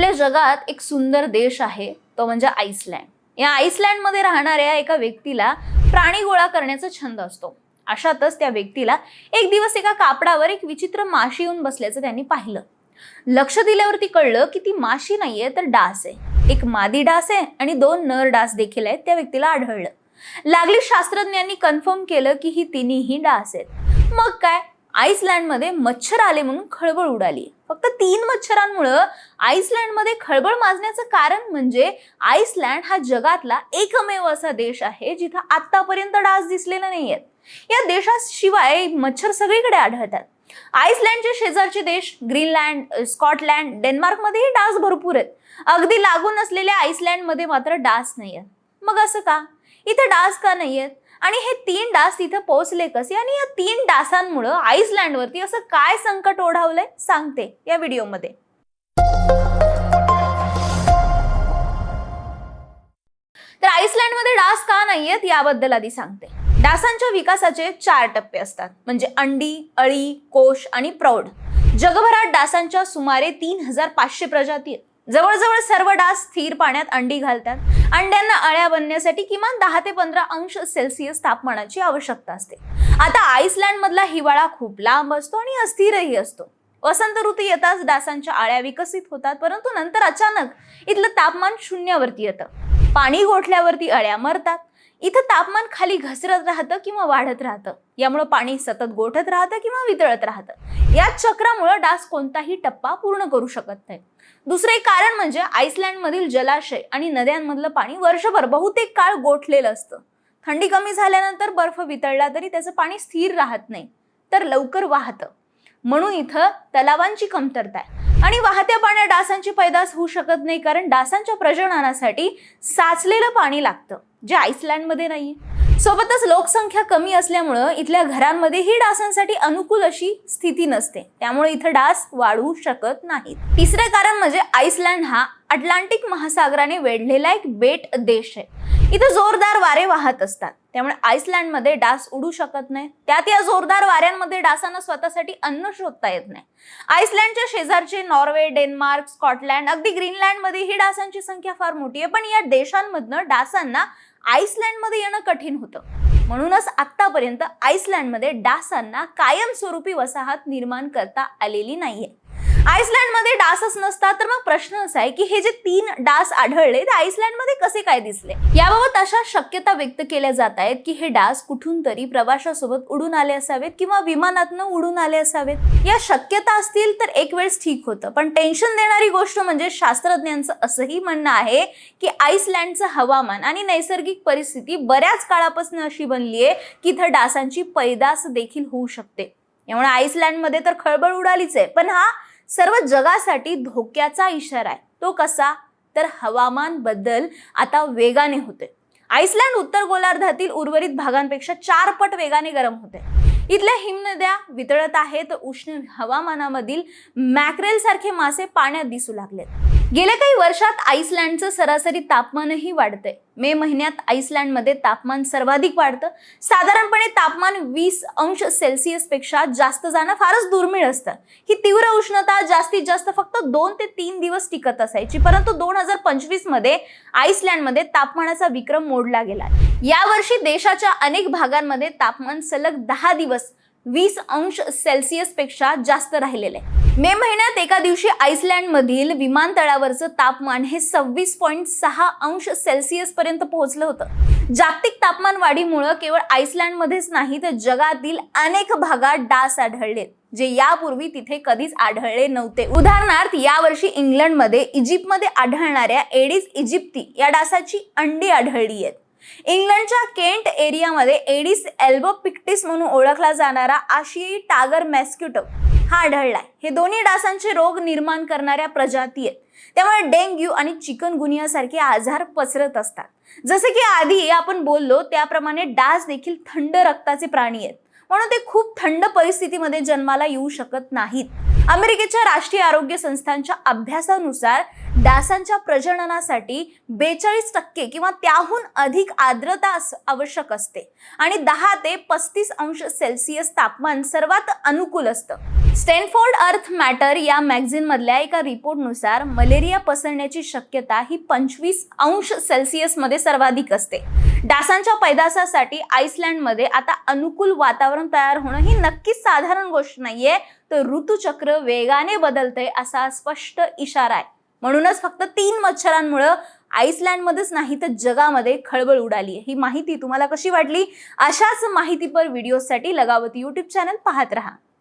आपल्या जगात एक सुंदर देश आहे तो म्हणजे आईसलँड. या आईसलँडमध्ये राहणाऱ्या एका व्यक्तीला प्राणी गोळा करण्याचा छंद असतो. अशातच त्या व्यक्तीला एक दिवस एका कापडावर एक विचित्र माशी येऊन बसल्याचं त्यांनी पाहिलं. लक्ष दिल्यावरती कळलं की ती माशी नाहीये तर डास आहे. एक मादी डास आहे आणि दोन नर डास देखील आहेत त्या व्यक्तीला आढळलं. लागली शास्त्रज्ञांनी कन्फर्म केलं की ही तिन्हीही डास आहेत. मग काय? आईसलँडमध्ये मच्छर आले म्हणून खळबळ उडाली. फक्त तीन मच्छरांमुळं आईसलँडमध्ये खळबळ माजण्याचं कारण म्हणजे आईसलँड हा जगातला एकमेव असा देश आहे जिथं आतापर्यंत डास दिसलेले नाहीयेत. या देशाशिवाय मच्छर सगळीकडे आढळतात. आईसलँडचे शेजारचे देश ग्रीनलँड स्कॉटलँड डेन्मार्कमध्येही डास भरपूर आहेत. अगदी लागून असलेल्या आईसलँडमध्ये मात्र डास नाही आहेत मग असं का? इथे डास का नाही आहेत आणि हे तीन डास तिथं पोहोचले कसे? आणि या तीन डासांमुळं आईसलँडवरती असं काय संकट ओढावलंय? सांगते या व्हिडिओमध्ये. तर आईसलँडमध्ये डास का नाहीयेत याबद्दल आधी सांगते. डासांच्या विकासाचे चार टप्पे असतात. म्हणजे अंडी अळी कोश आणि प्रौढ. जगभरात डासांच्या सुमारे तीन हजार पाचशे प्रजाती आहेत. जवळजवळ सर्व डास स्थिर पाण्यात अंडी घालतात. अंड्यांना अळ्या बनण्यासाठी किमान दहा ते पंधरा अंश सेल्सिअस तापमानाची आवश्यकता असते. आता आईसलँड मधला हिवाळा खूप लांब असतो आणि अस्थिरही असतो. वसंत ऋतू येताच डासांच्या आळ्या विकसित होतात परंतु नंतर अचानक इथलं तापमान शून्यावरती येतं. पाणी गोठल्यावरती अळ्या मरतात. इथं तापमान खाली घसरत राहतं किंवा वाढत राहतं. यामुळे पाणी सतत गोठत राहतं किंवा वितळत राहतं. या चक्रामुळे डास कोणताही टप्पा पूर्ण करू शकत नाही. दुसरे एक कारण म्हणजे आईसलँडमधील जलाशय आणि नद्यांमधलं पाणी वर्षभर बहुतेक काळ गोठलेलं असतं. थंडी कमी झाल्यानंतर बर्फ वितळला तरी त्याचं पाणी स्थिर राहत नाही. तर लवकर वाहतं. म्हणून इथं तलावांची कमतरता आहे. आणि वाहत्या पाण्यात डासांची पैदास होऊ शकत नाही कारण डासांच्या प्रजननासाठी साचलेलं पाणी लागतं. जे आईसलँडमध्ये नाही सोबतच लोकसंख्या कमी असल्यामुळं इथल्या घरांमध्येही डासांसाठी अनुकूल अशी स्थिती नसते. त्यामुळे इथं डास वाढू शकत नाहीत. तिसरं कारण म्हणजे आईसलँड हा अटलांटिक महासागराने वेढलेला एक बेट देश आहे. इथं जोरदार वारे वाहत असतात. त्यामुळे आईसलँडमध्ये डास उडू शकत नाही. त्यात या जोरदार वाऱ्यांमध्ये डासांना स्वतःसाठी अन्न शोधता येत नाही. आईसलँडच्या शेजारचे नॉर्वे डेन्मार्क स्कॉटलँड अगदी ग्रीनलँडमध्ये ही डासांची संख्या फार मोठी आहे. पण या देशांमधनं डासांना आईसलँडमध्ये येणं कठीण होतं. म्हणूनच आत्तापर्यंत आईसलँडमध्ये डासांना कायमस्वरूपी वसाहत निर्माण करता आलेली नाहीये. आईसलँडमध्ये डासच नसतात तर मग प्रश्न असा आहे की हे जे तीन डास आढळले ते आईसलँडमध्ये कसे काय दिसले? याबाबत अशा शक्यता व्यक्त केल्या जात आहेत की हे डास कुठून तरी प्रवाशासोबत उडून आले असावेत किंवा विमानातनं उडून आले असावेत. या शक्यता असतील तर एक वेळेस ठीक होतं पण टेन्शन देणारी गोष्ट म्हणजे शास्त्रज्ञांचं असंही म्हणणं आहे की आईसलँडचं हवामान आणि नैसर्गिक परिस्थिती बऱ्याच काळापासून अशी बनली आहे की इथं डासांची पैदास देखील होऊ शकते. यामुळे आईसलँडमध्ये तर खळबळ उडालीच आहे पण हा सर्व जगासाठी धोक्याचा इशारा आहे. तो कसा? तर हवामान बदल आता वेगाने होते आईसलँड उत्तर गोलार्धातील उर्वरित भागांपेक्षा चार पट वेगाने गरम होते इथल्या हिमनद्या वितळत आहेत. उष्ण हवामानामधील मॅक्रेल सारखे मासे पाण्यात दिसू लागलेत. गेल्या काही वर्षात आईसलँडचं सरासरी तापमानही वाढतंय. मे महिन्यात आईसलँडमध्ये तापमान सर्वाधिक वाढतं. साधारणपणे तापमान वीस अंश सेल्सिअसपेक्षा जास्त जाणं फारच दुर्मिळ असतं. ही तीव्र उष्णता जास्तीत जास्त फक्त दोन ते तीन दिवस टिकत असायची परंतु दोन हजार पंचवीसमध्ये आईसलँडमध्ये तापमानाचा विक्रम मोडला गेला. यावर्षी देशाच्या अनेक भागांमध्ये तापमान सलग दहा दिवस वीस अंश सेल्सिअसपेक्षा जास्त राहिलेलं आहे. मे महिन्यात एका दिवशी आईसलँडमधील विमानतळावरचं तापमान हे सव्वीस पॉईंट सहा अंश सेल्सिअस पर्यंत पोहोचलं होतं. जागतिक तापमान वाढीमुळं केवळ आईसलँडमध्येच नाही तर जगातील अनेक भागात डास आढळलेत जे यापूर्वी तिथे कधीच आढळले नव्हते. उदाहरणार्थ यावर्षी इंग्लंडमध्ये इजिप्तमध्ये आढळणाऱ्या एडिस इजिप्ती या डासाची अंडी आढळली आहेत. इंग्लंडच्या केंट एरियामध्ये एडिस एल्बो पिक्टिस म्हणून ओळखला जाणारा आशियाई टागर मॅस्क्युटो हा आढळलाय. हे दोन्ही डासांचे रोग निर्माण करणाऱ्या प्रजाती आहेत. त्यामुळे डेंग्यू आणि चिकनगुनियासारखे सारखे आजार पसरत असतात. जसे की आधी आपण बोललो त्याप्रमाणे डास देखील थंड रक्ताचे प्राणी आहेत. म्हणून ते खूप थंड परिस्थितीमध्ये जन्माला येऊ शकत नाहीत. अमेरिकेच्या राष्ट्रीय आरोग्य संस्थांच्या अभ्यासानुसार डासांच्या प्रजननासाठी बेचाळीस टक्के किंवा त्याहून अधिक आर्द्रता अस- आवश्यक असते. आणि दहा ते पस्तीस अंश सेल्सिअस तापमान सर्वात अनुकूल असतं. स्टॅनफोर्ड अर्थ मॅटर या मॅगझिनमधल्या एका रिपोर्टनुसार मलेरिया पसरण्याची शक्यता ही पंचवीस अंश सेल्सिअसमध्ये सर्वाधिक असते. डासांच्या पैदासासाठी आईसलँडमध्ये आता अनुकूल वातावरण तयार होणं ही नक्कीच साधारण गोष्ट नाहीये तर ऋतुचक्र वेगाने बदलते असा स्पष्ट इशारा आहे. म्हणूनच फक्त तीन मच्छरांमुळं आईसलँडमध्येच नाही तर जगामध्ये खळबळ उडाली ही माहिती तुम्हाला कशी वाटली? अशाच माहितीपर व्हिडिओसाठी लगावती यूट्यूब चॅनल पाहत राहा.